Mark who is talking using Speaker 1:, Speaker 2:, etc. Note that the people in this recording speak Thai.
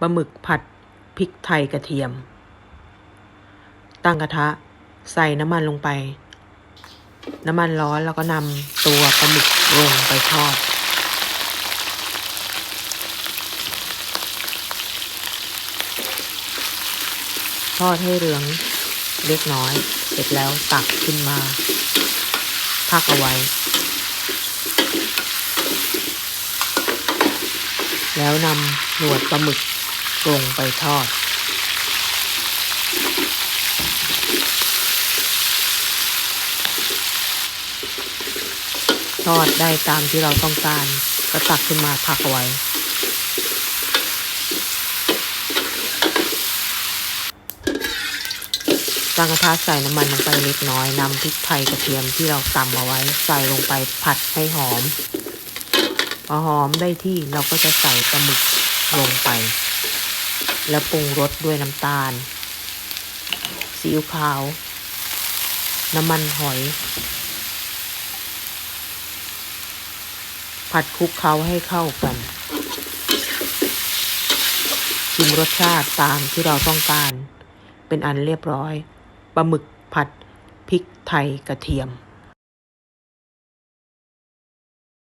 Speaker 1: ปลาหมึกผัดพริกไทยกระเทียม ตั้งกระทะใส่น้ำมันลงไป น้ำมันร้อนแล้วก็นำตัวปลาหมึกลงไปทอด ทอดให้เหลืองเล็กน้อย เสร็จแล้วตักขึ้นมา พักเอาไว้ แล้วนำหนวดปลาหมึก ลงไปทอด ทอดได้ตามที่เราต้องการก็ตักขึ้นมาพักเอาไว้ ตั้งกระทะใส่น้ำมันลงไปเล็กน้อยนำพริกไทยกระเทียมที่เราตำเอาไว้ใส่ลงไปผัดให้หอม พอหอมได้ที่เราก็จะใส่ปลาหมึกลงไป แล้วปรุงรสด้วยน้ำตาล ซีอิ๊วขาว น้ำมันหอย ผัดคลุกเคล้าให้เข้ากัน ชิมรสชาติตามที่เราต้องการ เป็นอันเรียบร้อยปลาหมึกผัดพริกไทยกระเทียม